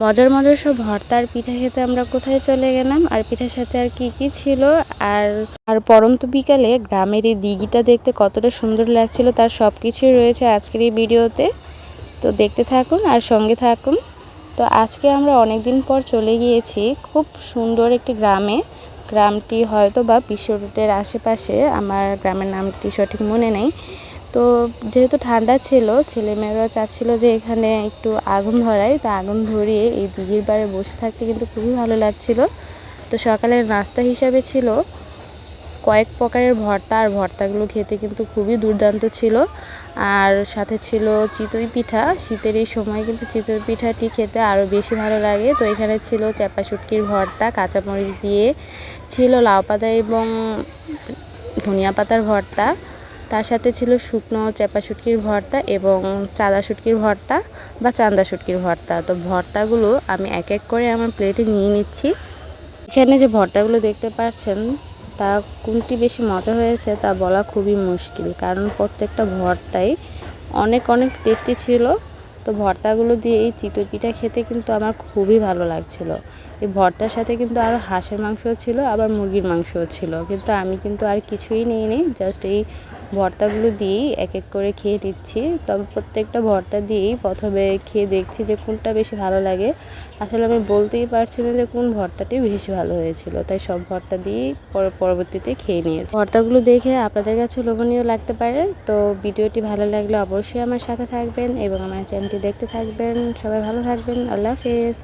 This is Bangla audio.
মজার মজার সব ভর্তা আর পিঠা খেতে আমরা কোথায় চলে গেলাম? আর পিঠার সাথে আর কি কি ছিল? আর আর পরন্ত বিকালে গ্রামের এই দিঘিটা দেখতে কতটা সুন্দর লাগছিল তার সব কিছুই রয়েছে আজকের এই ভিডিওতে। তো দেখতে থাকুন আর সঙ্গে থাকুন। তো আজকে আমরা অনেক দিন পর চলে গিয়েছি খুব সুন্দর একটি গ্রামে। গ্রামটি হয়তো বা বিশ্ব রুটের আশেপাশে, আমার গ্রামের নামটি সঠিক মনে নেই। তো যেহেতু ঠান্ডা ছিল ছেলেমেয়েরা চাচ্ছিল যে এখানে একটু আগুন ধরাই তো আগুন ধরিয়ে এই দিঘির পাড়ে বসে থাকতে কিন্তু খুবই ভালো লাগছিল। তো সকালের নাস্তা হিসাবে ছিল কয়েক প্রকারের ভর্তা, আর ভর্তাগুলো খেতে কিন্তু খুবই দুর্দান্ত ছিল। আর সাথে ছিল চিতই পিঠা। শীতের এই সময় কিন্তু চিতই পিঠাটি খেতে আরও বেশি ভালো লাগে। তো এখানে ছিল চ্যাপা শুটকির ভর্তা, কাঁচামরিচ দিয়ে ছিল লাউ পাতা এবং ধনিয়া পাতার ভর্তা। তার সাথে ছিল শুকনো চ্যাপা শুটকির ভর্তা এবং চাঁদা শুটকির ভর্তা বা চান্দা শুটকির ভর্তা। তো ভর্তাগুলো আমি এক এক করে আমার প্লেটে নিয়ে নিচ্ছি। এখানে যে ভর্তাগুলো দেখতে পাচ্ছেন, তা কোনটি বেশি মজা হয়েছে তা বলা খুবই মুশকিল, কারণ প্রত্যেকটা ভর্তাই অনেক অনেক টেস্টি ছিল। তো ভর্তাগুলো দিয়ে এই চিতই পিঠা খেতে কিন্তু আমার খুবই ভালো লাগছিল। এই ভর্তার সাথে কিন্তু আরও হাঁসের মাংসও ছিল, আবার মুরগির মাংসও ছিল। কিন্তু আমি কিন্তু আর কিছুই নিইনি জাস্ট এই ভর্তাগুলো দিয়েই এক এক করে খেয়ে নিচ্ছি। তবে প্রত্যেকটা ভর্তা দিয়েই প্রথমে খেয়ে দেখছি যে কোনটা বেশি ভালো লাগে। আসলে আমি বলতেই পারছি না যে কোন ভর্তাটি বেশি ভালো হয়েছিল। তাই সব ভর্তা দিয়েই পরবর্তীতে খেয়ে নিয়েছি। ভর্তাগুলো দেখে আপনাদের কাছে লোভনীয় লাগতে পারে। তো ভিডিওটি ভালো লাগলে অবশ্যই আমার সাথে থাকবেন এবং আমার চ্যানেলটি দেখতে থাকবেন। সবাই ভালো থাকবেন। আল্লাহ হাফেজ।